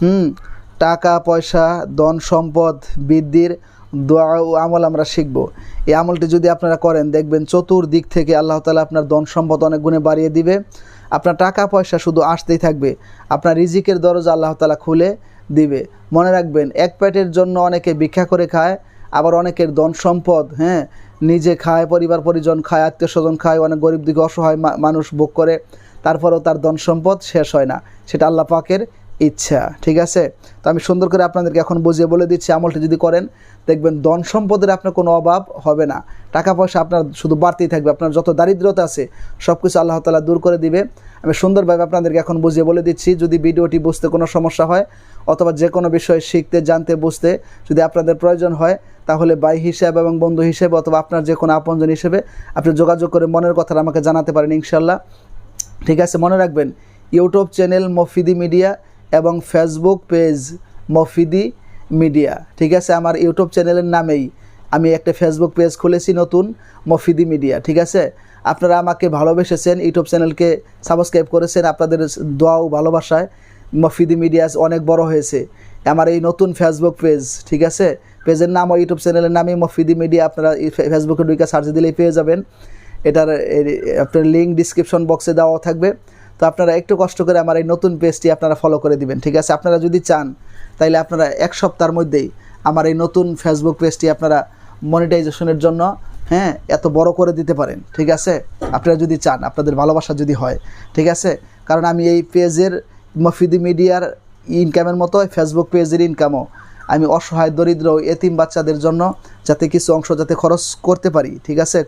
হুম, টাকা, পয়সা, ধন, সম্পদ, বৃদ্ধির দোয়া ও আমল আমরা শিখব। এই আমলটি যদি আপনারা করেন, দেখবেন চতুর্দিক থেকে আল্লাহ তালা আপনার ধন, সম্পদ অনেক গুণে বাড়িয়ে দিবে। আপনার টাকা, পয়সা শুধু আসতেই থাকবে, আপনার রিজিকের দরজা আল্লাহ তালা খুলে দিবে। মনে রাখবেন, এক প্যাটের জন্য অনেকে ভিক্ষা করে খায়, আবার অনেকের ধন, সম্পদ হ্যাঁ নিজে খায়, পরিবার, পরিজন খায়, আত্মীয় স্বজন খায়, অনেক গরিব দিকে অসহায় মানুষ ভোগ করে, তারপরেও তার ধন, সম্পদ শেষ হয় না। সেটা আল্লাহ পাকের ইচ্ছা, ঠিক আছে? তো আমি সুন্দর করে আপনাদেরকে এখন বুঝিয়ে বলে দিচ্ছি, আমলটি যদি করেন, দেখবেন ধন সম্পদের আপনার কোনো অভাব হবে না। টাকা পয়সা আপনার শুধু বাড়তেই থাকবে, আপনার যত দারিদ্রতা আছে সব কিছু আল্লাহ তালা দূর করে দিবে। আমি সুন্দরভাবে আপনাদেরকে এখন বুঝিয়ে বলে দিচ্ছি, যদি ভিডিওটি বুঝতে কোনো সমস্যা হয়, অথবা যে কোনো বিষয়ে শিখতে, জানতে, বুঝতে যদি আপনাদের প্রয়োজন হয়, তাহলে ভাই হিসেবে এবং বন্ধু হিসেবে অথবা আপনার যে কোনো আপনজন হিসেবে আপনি যোগাযোগ করে মনের কথাটা আমাকে জানাতে পারেন ইনশাল্লাহ ঠিক আছে, মনে রাখবেন, ইউটিউব চ্যানেল মফিদি মিডিয়া এবং ফেসবুক পেজ মফিদি মিডিয়া ঠিক আছে, আমার ইউটিউব চ্যানেলের নামেই আমি একটা ফেসবুক পেজ খুলেছি, নতুন মফিদি মিডিয়া ঠিক আছে, আপনারা আমাকে ভালোবেসেছেন ইউটিউব চ্যানেলকে সাবস্ক্রাইব করেছেন, আপনাদের দোয়া ও ভালোবাসায় মফিদি মিডিয়া অনেক বড় হয়েছে। আমার এই নতুন ফেসবুক পেজ ঠিক আছে পেজের নাম ও ইউটিউব চ্যানেলের নামই মফিদি মিডিয়া আপনারা ফেসবুকে ঢুকে সার্চ দিলেই পেয়ে যাবেন। এটার আপনার লিঙ্ক ডিসক্রিপশন বক্সে দেওয়া থাকবে। তো আপনারা একটু কষ্ট করে আমার এই নতুন পেজটি আপনারা ফলো করে দিবেন, ঠিক আছে? আপনারা যদি চান, তাইলে আপনারা এক সপ্তাহের মধ্যেই আমার এই নতুন ফেসবুক পেজটি আপনারা মনিটাইজেশনের জন্য হ্যাঁ এত বড় করে দিতে পারেন, ঠিক আছে? আপনারা যদি চান, আপনাদের ভালোবাসা যদি হয়, ঠিক আছে? কারণ আমি এই পেজের মফিদি মিডিয়ার ইনকামের মতো ফেসবুক পেজের ইনকামও আমি অসহায়, দরিদ্র, এতিম বাচ্চাদের জন্য যাতে কিছু অংশ যাতে খরচ করতে পারি, ঠিক আছে?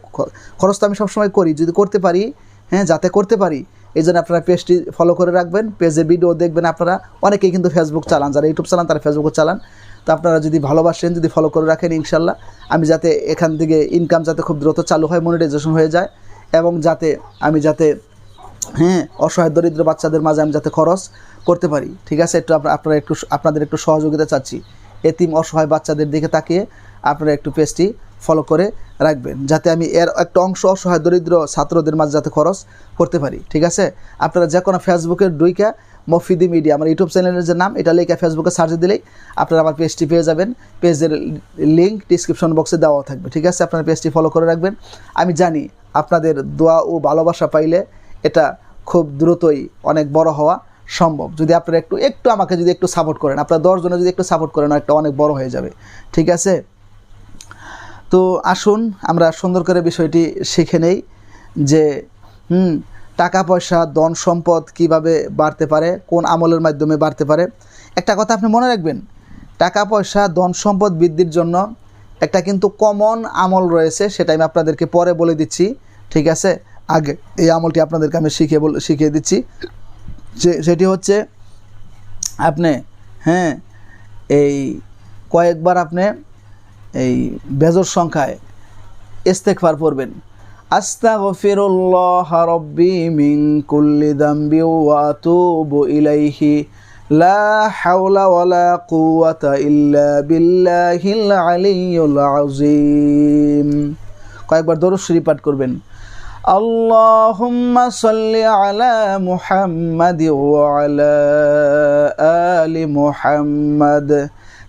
খরচ তো আমি সবসময় করি, যদি করতে পারি হ্যাঁ যাতে করতে পারি এই জন্য আপনারা পেজটি ফলো করে রাখবেন। পেজের ভিডিও দেখবেন আপনারা। অনেকেই কিন্তু ফেসবুক চালান, যারা ইউটিউব চালান, তারা ফেসবুকও চালান। তো আপনারা যদি ভালোবাসেন, যদি ফলো করে রাখেন, ইনশাল্লাহ। আমি যাতে এখান থেকে ইনকাম যাতে খুব দ্রুত চালু হয় মনিটাইজেশন হয়ে যায়, এবং যাতে আমি যাতে হ্যাঁ অসহায় দরিদ্র বাচ্চাদের মাঝে আমি যাতে খরচ করতে পারি। ঠিক আছে? একটু আপনারা একটু আপনাদের একটু সহযোগিতা চাচ্ছি। এতিম অসহায় বাচ্চাদের দিকে তাকিয়ে আপনারা একটু পেজটি ফলো করে রাখবেন, যাতে আমি এর একটা অংশ অসহায় দরিদ্র ছাত্রদের মাঝে যাতে খরচ করতে পারি, ঠিক আছে? আপনারা যে কোনো ফেসবুকের ডুইকা মফিদি মিডিয়া, আমার ইউটিউব চ্যানেলের যে নাম, এটা লেখা ফেসবুকে সার্চ দিলেই আপনারা আমার পেজটি পেয়ে যাবেন। পেজের লিঙ্ক ডিসক্রিপশন বক্সে দেওয়া থাকবে, ঠিক আছে? আপনারা পেজটি ফলো করে রাখবেন। আমি জানি আপনাদের দোয়া ও ভালোবাসা পাইলে এটা খুব দ্রুতই অনেক বড় হওয়া সম্ভব। যদি আপনারা একটু একটু আমাকে যদি একটু সাপোর্ট করেন, আপনারা দশজনে যদি একটু সাপোর্ট করেন, একটা অনেক বড় হয়ে যাবে, ঠিক আছে? তো আসুন, আমরা সুন্দর করে বিষয়টি শিখে নেই যে, হুম, টাকা পয়সা, ধন সম্পদ কীভাবে বাড়তে পারে, কোন আমলের মাধ্যমে বাড়তে পারে। একটা কথা আপনি মনে রাখবেন, টাকা পয়সা, ধন সম্পদ বৃদ্ধির জন্য একটা কিন্তু কমন আমল রয়েছে, সেটা আমি আপনাদেরকে পরে বলে দিচ্ছি, ঠিক আছে? আগে এই আমলটি আপনাদেরকে আমি শিখিয়ে বল, শিখিয়ে দিচ্ছি। যে, সেটি হচ্ছে, আপনি হ্যাঁ এই কয়েকবার আপনি এই বেজর সংখ্যায় ইস্তেকফার পড়বেন আস্তাগফিরুল্লাহ রাব্বি মিন কুল্লি দামবি ওয়া আতুবু ইলাইহি লা হাওলা ওয়ালা কুওয়াতা ইল্লা বিল্লাহিল আলিয়্যুল আযীম কয়েকবার দরুদ শরীফ পাঠ করবেন اللهم صل على محمد وعلى آل محمد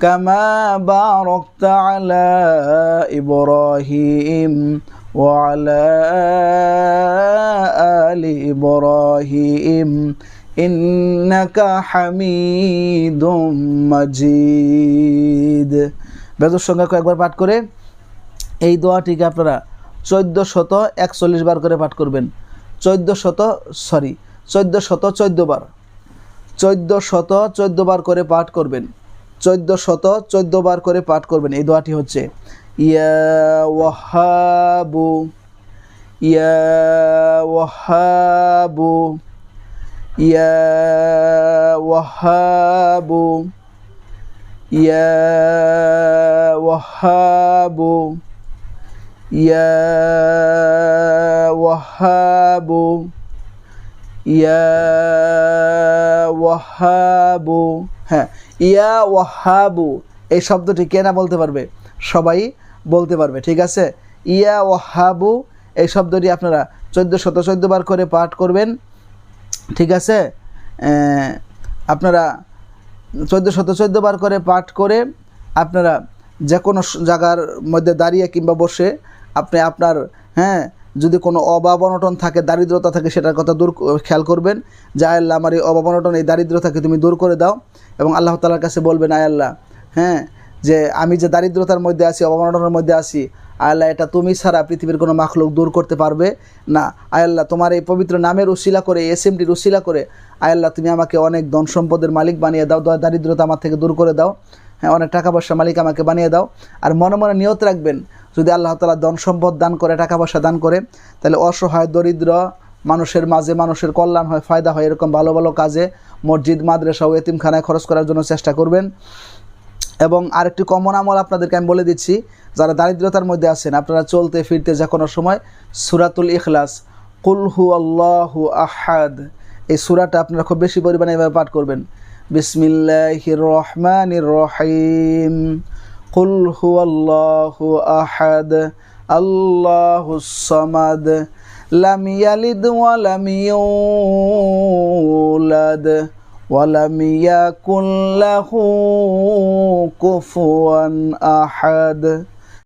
كما باركت على إبراهيم وعلى آل إبراهيم إنك حميد مجيد বেজর সঙ্গে কয়েকবার পাঠ করে এই দোয়াটিকে আপনারা চোদ্দ শত একচল্লিশ বার করে পাঠ করবেন চোদ্দ শত সরি চোদ্দ শত চোদ্দ বার চোদ্দ শত চোদ্দ বার করে পাঠ করবেন চোদ্দ শত চোদ্দ বার করে পাঠ করবেন। এই দোয়াটি হচ্ছে, ইয়া ওয়াহাবু ইয়া ওয়াহাবু ইয়া ওয়াহাবু ইয়া ওয়াহাবু ইয়া ওয়াহাবু ইয়া ওয়াহাবু। হ্যাঁ ইয়া ওয়াহাবু, এই শব্দটি কে না বলতে পারবে? সবাই বলতে পারবে, ঠিক আছে? ইয়া ওয়াহাবু, এই শব্দটি আপনারা চোদ্দ শত চোদ্দ বার করে পাঠ করবেন, ঠিক আছে? আপনারা চোদ্দ শত চোদ্দ বার করে পাঠ করে আপনারা যে কোনো জায়গার মধ্যে দাঁড়িয়ে কিংবা বসে আপনি আপনার হ্যাঁ যদি কোনো অভাব অনটন থাকে, দারিদ্রতা থাকে, সেটার কথা দূর খেয়াল করবেন। যে আল্লাহ, আমার এই অভাব অনটন, এই দারিদ্রতাকে তুমি দূর করে দাও। এবং আল্লাহ তালার কাছে বলবেন, আয় আল্লাহ হ্যাঁ যে, আমি যে দারিদ্রতার মধ্যে আছি, অভাব অনটনের মধ্যে আছি আল্লাহ, এটা তুমি ছাড়া পৃথিবীর কোনো মাখলুক দূর করতে পারবে না। আল্লাহ, তোমার এই পবিত্র নামের উশিলা করে এস এমটির উশিলা করে আল্লাহ, তুমি আমাকে অনেক ধন সম্পদের মালিক বানিয়ে দাও দারিদ্রতা আমার থেকে দূর করে দাও। হ্যাঁ অনেক টাকা পয়সা মালিক আমাকে বানিয়ে দাও। আর মনে মনে নিয়ত রাখবেন যদি আল্লাহ তালা ধন সম্পদ দান করে, টাকা পয়সা দান করে, তাহলে অসহায়, দরিদ্র মানুষের মাঝে মানুষের কল্যাণ হয়, ফায়দা হয়, এরকম ভালো ভালো কাজে মসজিদ, মাদ্রাসা ও এতিমখানায় খরচ করার জন্য চেষ্টা করবেন। এবং আরেকটি কমন আমল আপনাদেরকে আমি বলে দিচ্ছি, যারা দারিদ্রতার মধ্যে আছেন, আপনারা চলতে ফিরতে যে কোনো সময় সুরাতুল ইখলাস কুলহু আল্লাহু আহাদ, এই সুরাটা আপনারা খুব বেশি পরিমাণে এভাবে পাঠ করবেন। বিসমিল্লাহির রহমানির রহিম। قل هو الله أحد الله الصمد لم يلد ولم يولد ولم يكن له كفوا أحد.